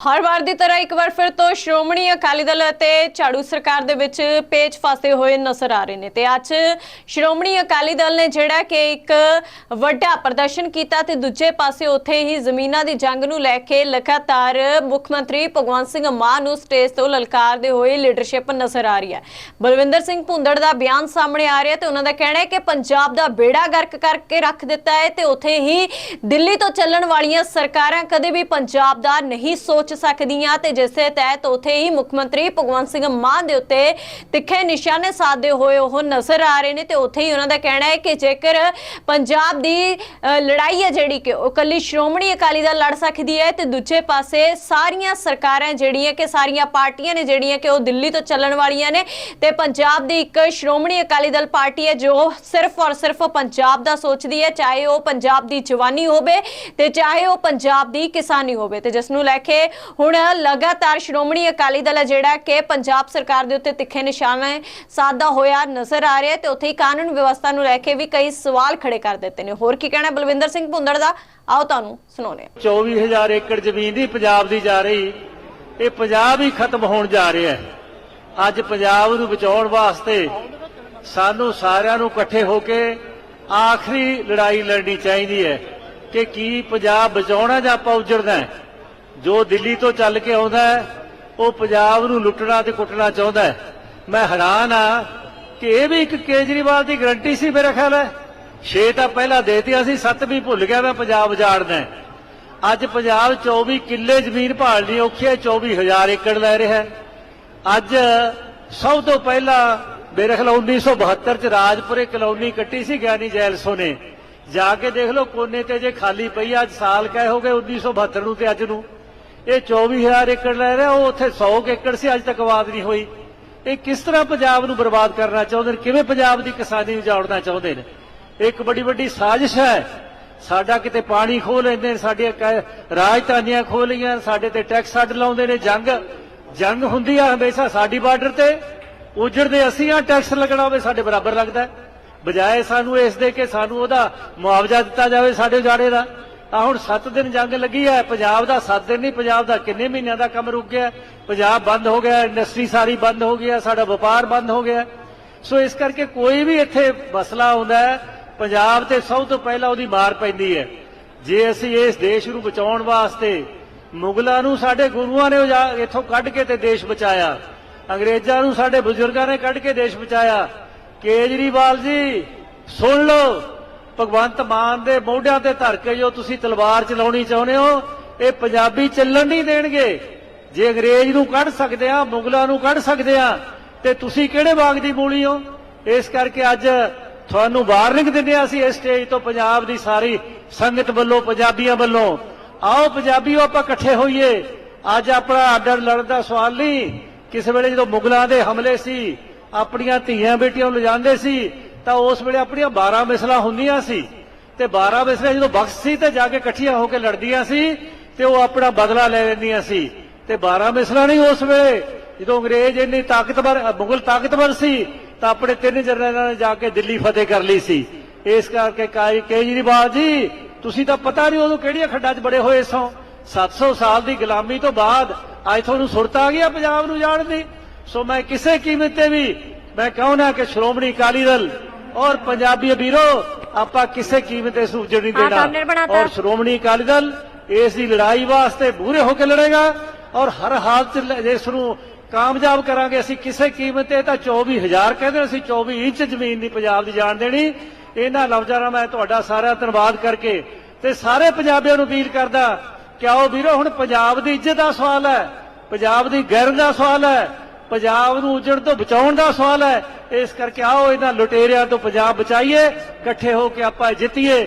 ਹਰ ਵਾਰ ਦੀ ਤਰ੍ਹਾਂ ਇੱਕ ਵਾਰ ਫਿਰ ਤੋਂ ਸ਼੍ਰੋਮਣੀ ਅਕਾਲੀ ਦਲ ਅਤੇ ਝਾੜੂ ਸਰਕਾਰ ਦੇ ਵਿੱਚ ਪੇਚ ਫਸੇ ਹੋਏ ਨਜ਼ਰ ਆ ਰਹੇ ਨੇ ਤੇ ਅੱਜ ਸ਼੍ਰੋਮਣੀ ਅਕਾਲੀ ਦਲ ਨੇ ਜਿਹੜਾ ਕਿ ਇੱਕ ਵੱਡਾ ਪ੍ਰਦਰਸ਼ਨ ਕੀਤਾ ਤੇ ਦੂਜੇ ਪਾਸੇ ਉੱਥੇ ਹੀ ਜ਼ਮੀਨਾਂ ਦੀ ਜੰਗ ਨੂੰ ਲੈ ਕੇ ਲਗਾਤਾਰ ਮੁੱਖ ਮੰਤਰੀ ਭਗਵੰਤ ਸਿੰਘ ਮਾਨ ਨੂੰ ਸਟੇਜ ਤੋਂ ਲਲਕਾਰਦੇ ਹੋਏ ਲੀਡਰਸ਼ਿਪ ਨਜ਼ਰ ਆ ਰਹੀ ਹੈ। ਬਲਵਿੰਦਰ ਸਿੰਘ ਭੁੰਦੜ ਦਾ ਬਿਆਨ ਸਾਹਮਣੇ ਆ ਰਿਹਾ ਤੇ ਉਹਨਾਂ ਦਾ ਕਹਿਣਾ ਹੈ ਕਿ ਪੰਜਾਬ ਦਾ ਬੇੜਾ ਗਰਕ ਕਰਕੇ ਰੱਖ ਦਿੱਤਾ ਹੈ ਤੇ ਉੱਥੇ ਹੀ ਦਿੱਲੀ ਤੋਂ ਚੱਲਣ ਵਾਲੀਆਂ ਸਰਕਾਰਾਂ ਕਦੇ ਵੀ ਪੰਜਾਬ ਦਾ ਨਹੀਂ ਸੋਚ ਸਕਦੀਆਂ ਤੇ ਜਿਸ ਦੇ ਤਹਿਤ ਉੱਥੇ ਹੀ ਮੁੱਖ ਮੰਤਰੀ ਭਗਵੰਤ ਸਿੰਘ ਮਾਨ ਦੇ ਉੱਤੇ ਤਿੱਖੇ ਨਿਸ਼ਾਨੇ ਸਾਧਦੇ ਹੋਏ ਉਹ ਨਜ਼ਰ ਆ ਰਹੇ ਨੇ ਤੇ ਉੱਥੇ ਹੀ ਉਹਨਾਂ ਦਾ ਕਹਿਣਾ ਹੈ ਕਿ ਜੇਕਰ ਪੰਜਾਬ ਦੀ ਲੜਾਈ ਹੈ ਜਿਹੜੀ ਕਿ ਉਹ ਕੱਲੀ ਸ਼੍ਰੋਮਣੀ ਅਕਾਲੀ ਦਲ ਲੜ ਸਕਦੀ ਹੈ ਤੇ ਦੂਜੇ ਪਾਸੇ ਸਾਰੀਆਂ ਸਰਕਾਰਾਂ ਜਿਹੜੀਆਂ ਕਿ ਸਾਰੀਆਂ ਪਾਰਟੀਆਂ ਨੇ ਜਿਹੜੀਆਂ ਕਿ ਉਹ ਦਿੱਲੀ ਤੋਂ ਚੱਲਣ ਵਾਲੀਆਂ ਨੇ ਤੇ ਪੰਜਾਬ ਦੀ ਇੱਕ ਸ਼੍ਰੋਮਣੀ ਅਕਾਲੀ ਦਲ ਪਾਰਟੀ ਹੈ ਜੋ ਸਿਰਫ ਔਰ ਸਿਰਫ ਪੰਜਾਬ ਦਾ ਸੋਚਦੀ ਹੈ, ਚਾਹੇ ਉਹ ਪੰਜਾਬ ਦੀ ਜਵਾਨੀ ਹੋਵੇ ਤੇ ਚਾਹੇ ਉਹ ਪੰਜਾਬ ਦੀ ਕਿਸਾਨੀ ਹੋਵੇ ਤੇ ਜਿਸ ਨੂੰ ਲੈ ਕੇ ਹੁਣ ਲਗਾਤਾਰ ਸ਼੍ਰੋਮਣੀ ਅਕਾਲੀ ਦਲ ਜਿਹੜਾ ਕਿ ਪੰਜਾਬ ਸਰਕਾਰ ਦੇ ਉੱਤੇ ਤਿੱਖੇ ਨਿਸ਼ਾਨੇ ਸਾਧਦਾ ਹੋਇਆ ਨਜ਼ਰ ਆ ਰਿਹਾ ਤੇ ਉੱਥੇ ਹੀ ਕਾਨੂੰਨ ਵਿਵਸਥਾ ਨੂੰ ਲੈ ਕੇ ਵੀ ਕਈ ਸਵਾਲ ਖੜੇ ਕਰ ਦਿੱਤੇ ਨੇ। ਹੋਰ ਕੀ ਕਹਿਣਾ ਬਲਵਿੰਦਰ ਸਿੰਘ ਭੁੰਦੜ ਦਾ, ਆਓ ਤੁਹਾਨੂੰ ਸੁਣਾਉਂਦੇ 24000 ਏਕੜ ਜ਼ਮੀਨ ਦੀ ਪੰਜਾਬ ਦੀ ਜਾ ਰਹੀ, ਇਹ ਪੰਜਾਬ ਹੀ ਖਤਮ ਹੋਣ ਜਾ ਰਿਹਾ ਹੈ। ਅੱਜ ਪੰਜਾਬ ਨੂੰ ਬਚਾਉਣ ਵਾਸਤੇ ਸਾਨੂੰ ਸਾਰਿਆਂ ਨੂੰ ਇਕੱਠੇ ਹੋ ਕੇ ਆਖਰੀ ਲੜਾਈ ਲੜਨੀ ਚਾਹੀਦੀ ਹੈ ਕਿ ਕੀ ਪੰਜਾਬ ਬਚਾਉਣਾ ਜਾਂ ਆਪਾਂ ਉਜੜਨਾ ਹੈ। ਜੋ ਦਿੱਲੀ ਤੋਂ ਚੱਲ ਕੇ ਆਉਂਦਾ ਹੈ, ਉਹ ਪੰਜਾਬ ਨੂੰ ਲੁੱਟਣਾ ਤੇ ਕੁੱਟਣਾ ਚਾਹੁੰਦਾ ਹੈ। ਮੈਂ ਹੈਰਾਨ ਆ ਕਿ ਇਹ ਵੀ ਇੱਕ ਕੇਜਰੀਵਾਲ ਦੀ ਗਰੰਟੀ ਸੀ ਮੇਰਾ ਖਿਆਲ ਹੈ। ਛੇ ਤਾਂ ਪਹਿਲਾਂ ਦੇਤੀਆਂ ਸੀ, ਸੱਤ ਵੀ ਭੁੱਲ ਗਿਆ ਮੈਂ ਪੰਜਾਬ ਉਜਾੜਨਾ ਅੱਜ ਪੰਜਾਬ 24 ਕਿੱਲੇ ਜ਼ਮੀਨ ਭਾਲਣੀ ਔਖੀ ਹੈ 24000 ਏਕੜ ਲੈ ਰਿਹਾ ਅੱਜ ਸਭ ਤੋਂ ਪਹਿਲਾਂ ਮੇਰੇ ਖਿਆਲ 1972 ਚ ਰਾਜਪੁਰੇ ਕਲੋਨੀ ਕੱਟੀ ਸੀ ਗਿਆਨੀ ਜੈਲਸੋ ਨੇ। ਜਾ ਕੇ ਦੇਖ ਲਓ ਕੋਨੇ ਤੇ ਜੇ ਖਾਲੀ ਪਈ ਅੱਜ ਸਾਲ ਕਹੇ ਹੋ ਗਏ 1972 ਨੂੰ ਤੇ ਅੱਜ ਨੂੰ। ਇਹ 24000 ਏਕੜ ਲੈ ਰਿਹਾ, ਉਹ ਉੱਥੇ 100 ਏਕੜ ਸੀ, ਅੱਜ ਤੱਕ ਆਬਾਦ ਨਹੀਂ ਹੋਈ। ਇਹ ਕਿਸ ਤਰ੍ਹਾਂ ਪੰਜਾਬ ਨੂੰ ਬਰਬਾਦ ਕਰਨਾ ਚਾਹੁੰਦੇ ਨੇ? ਕਿਵੇਂ ਪੰਜਾਬ ਦੀ ਕਿਸਾਨੀ ਉਜਾੜਨਾ ਚਾਹੁੰਦੇ ਨੇ? ਇੱਕ ਬੜੀ ਵੱਡੀ ਸਾਜ਼ਿਸ਼ ਹੈ। ਸਾਡਾ ਕਿਤੇ ਪਾਣੀ ਖੋਹ ਲੈਂਦੇ ਨੇ, ਸਾਡੀਆਂ ਰਾਜਧਾਨੀਆਂ ਖੋਹ ਲਈਆਂ ਸਾਡੇ ਤੇ ਟੈਕਸ ਅੱਡ ਲਾਉਂਦੇ ਨੇ, ਜੰਗ। ਜੰਗ ਹੁੰਦੀ ਆ ਹਮੇਸ਼ਾ ਸਾਡੀ ਬਾਰਡਰ ਤੇ। ਉਜੜਦੇ ਅਸੀਂ ਆ, ਟੈਕਸ ਲੱਗਣਾ ਹੋਵੇ, ਸਾਡੇ ਬਰਾਬਰ ਲੱਗਦਾ। ਬਜਾਏ ਸਾਨੂੰ ਇਸ ਦੇ ਕਿ ਸਾਨੂੰ ਉਹਦਾ ਮੁਆਵਜ਼ਾ ਦਿੱਤਾ ਜਾਵੇ ਸਾਡੇ ਉਜਾੜੇ ਦਾ। ਆ ਹੁਣ 7 ਦਿਨ ਜੰਗ ਲੱਗੀ ਹੈ। ਪੰਜਾਬ ਦਾ 7 ਦਿਨ ਨਹੀਂ, ਪੰਜਾਬ ਦਾ ਕਿੰਨੇ ਮਹੀਨਿਆਂ ਦਾ ਕੰਮ ਰੁਕ ਗਿਆ। ਪੰਜਾਬ ਬੰਦ ਹੋ ਗਿਆ, ਇੰਡਸਟਰੀ ਸਾਰੀ ਬੰਦ ਹੋ ਗਿਆ ਸਾਡਾ ਵਪਾਰ ਬੰਦ ਹੋ ਗਿਆ। ਸੋ ਇਸ ਕਰਕੇ ਕੋਈ ਵੀ ਇੱਥੇ ਮਸਲਾ ਆਉਂਦਾ ਹੈ, ਪੰਜਾਬ ਤੇ ਸਭ ਤੋਂ ਪਹਿਲਾਂ ਉਹਦੀ ਮਾਰ ਪੈਂਦੀ ਹੈ। ਜੇ ਅਸੀਂ ਇਸ ਦੇਸ਼ ਨੂੰ ਬਚਾਉਣ ਵਾਸਤੇ ਮੁਗਲਾਂ ਨੂੰ ਸਾਡੇ ਗੁਰੂਆਂ ਨੇ ਉਜਾ- ਇੱਥੋਂ ਕੱਢ ਕੇ ਤੇ ਦੇਸ਼ ਬਚਾਇਆ, ਅੰਗਰੇਜ਼ਾਂ ਨੂੰ ਸਾਡੇ ਬਜ਼ੁਰਗਾਂ ਨੇ ਕੱਢ ਕੇ ਦੇਸ਼ ਬਚਾਇਆ, ਕੇਜਰੀਵਾਲ ਜੀ, ਸੁਣ ਲਓ। ਭਗਵੰਤ ਮਾਨ ਦੇ ਮੋਢਿਆਂ ਤੇ ਧਰ ਕੇ ਜੋ ਤੁਸੀਂ ਤਲਵਾਰ ਚਲਾਉਣੀ ਚਾਹੁੰਦੇ ਹੋ, ਇਹ ਪੰਜਾਬੀ ਚੱਲਣ ਨਹੀਂ ਦੇਣਗੇ। ਜੇ ਅੰਗਰੇਜ਼ ਨੂੰ ਕੱਢ ਸਕਦੇ ਆ, ਮੁਗਲਾਂ ਨੂੰ ਕੱਢ ਸਕਦੇ ਆ, ਤੇ ਤੁਸੀਂ ਕਿਹੜੇ ਬਾਗ ਦੀ ਮੂਲੀ ਹੋ? ਇਸ ਕਰਕੇ ਅੱਜ ਤੁਹਾਨੂੰ ਵਾਰਨਿੰਗ ਦਿੰਦੇ ਹਾਂ ਅਸੀਂ ਇਸ ਸਟੇਜ ਤੋਂ ਪੰਜਾਬ ਦੀ ਸਾਰੀ ਸੰਗਤ ਵੱਲੋਂ, ਪੰਜਾਬੀਆਂ ਵੱਲੋਂ। ਆਓ ਪੰਜਾਬੀਓ ਆਪਾਂ ਇਕੱਠੇ ਹੋਈਏ। ਅੱਜ ਆਪਣਾ ਆਡਰ ਲੜਨ ਦਾ ਸਵਾਲ ਨਹੀਂ। ਕਿਸੇ ਵੇਲੇ ਜਦੋਂ ਮੁਗਲਾਂ ਦੇ ਹਮਲੇ ਸੀ, ਆਪਣੀਆਂ ਧੀਆਂ ਬੇਟੀਆਂ ਨੂੰ ਲਿਜਾਂਦੇ ਸੀ ਤਾਂ ਉਸ ਵੇਲੇ ਆਪਣੀਆਂ 12 ਮਿਸਲਾਂ ਹੁੰਦੀਆਂ ਸੀ। ਤੇ 12 ਮਿਸਲਾਂ ਜਦੋਂ ਬਖਸ਼ ਸੀ ਤੇ ਜਾ ਕੇ ਇਕੱਠੀਆਂ ਹੋ ਕੇ ਲੜਦੀਆਂ ਸੀ ਤੇ ਉਹ ਆਪਣਾ ਬਦਲਾ ਲੈ ਲੈਂਦੀਆਂ ਸੀ। ਤੇ 12 ਮਿਸਲਾਂ ਨਹੀਂ ਉਸ ਵੇਲੇ। ਜਦੋਂ ਅੰਗਰੇਜ਼ ਇੰਨੀ ਤਾਕਤਵਰ ਮੁਗਲ ਤਾਕਤਵਰ ਸੀ, ਤਾਂ ਆਪਣੇ ਤਿੰਨ ਜਨਰਲਾਂ ਨੇ ਜਾ ਕੇ ਦਿੱਲੀ ਫਤਿਹ ਕਰ ਲਈ ਸੀ। ਇਸ ਕਰਕੇ ਕਾਈ ਕੇਜਰੀਵਾਲ ਜੀ, ਤੁਸੀਂ ਤਾਂ ਪਤਾ ਨਹੀਂ ਉਦੋਂ ਕਿਹੜੀਆਂ ਖੱਡਾਂ 'ਚ ਬੜੇ ਹੋਏ ਸੋ। 700 ਸਾਲ ਦੀ ਗੁਲਾਮੀ ਤੋਂ ਬਾਅਦ ਅੱਜ ਤੁਹਾਨੂੰ ਸੁਰਤ ਆ ਗਈ ਆ ਪੰਜਾਬ ਨੂੰ ਜਾਣ ਦੀ। ਸੋ ਮੈਂ ਕਿਸੇ ਕੀਮਤ ਤੇ ਵੀ, ਮੈਂ ਕਹਉਣਾ ਕਿ ਸ਼੍ਰੋਮਣੀ ਅਕਾਲੀ ਦਲ ਔਰ ਪੰਜਾਬੀ ਵੀਰੋ ਆਪਾਂ ਕਿਸੇ ਕੀਮਤ ਤੇ ਸੂਜਣ ਨਹੀਂ ਦੇਣਾ। ਔਰ ਸ਼੍ਰੋਮਣੀ ਅਕਾਲੀ ਦਲ ਇਸ ਦੀ ਲੜਾਈ ਵਾਸਤੇ ਪੂਰੇ ਹੋ ਕੇ ਲੜੇਗਾ ਔਰ ਹਰ ਹਾਲਤ ਇਸ ਨੂੰ ਕਾਮਯਾਬ ਕਰਾਂਗੇ ਅਸੀਂ ਕਿਸੇ ਕੀਮਤ ਤੇ ਤਾਂ 24000 ਕਹਿੰਦੇ ਅਸੀਂ 24 ਇੰਚ ਜ਼ਮੀਨ ਦੀ ਪੰਜਾਬ ਦੀ ਜਾਣ ਦੇਣੀ ਇਹਨਾਂ ਲਫ਼ਜ਼ਾਂ ਨਾਲ ਮੈਂ ਤੁਹਾਡਾ ਸਾਰਾ ਧੰਨਵਾਦ ਕਰਕੇ ਤੇ ਸਾਰੇ ਪੰਜਾਬੀਆਂ ਨੂੰ ਅਪੀਲ ਕਰਦਾ ਕਿ ਆਓ ਵੀਰੋ ਹੁਣ ਪੰਜਾਬ ਦੀ ਇੱਜ਼ਤ ਦਾ ਸਵਾਲ ਹੈ ਪੰਜਾਬ ਦੀ ਗੈਰ ਦਾ ਸਵਾਲ ਹੈ ਪੰਜਾਬ ਨੂੰ ਉਜੜ ਤੋਂ ਬਚਾਉਣ ਦਾ ਸਵਾਲ ਹੈ। ਇਸ ਕਰਕੇ ਆਓ ਇਹਨਾਂ ਲੁਟੇਰਿਆਂ ਤੋਂ ਪੰਜਾਬ ਬਚਾਈਏ। ਇਕੱਠੇ ਹੋ ਕੇ ਆਪਾਂ ਜਿੱਤੀਏ।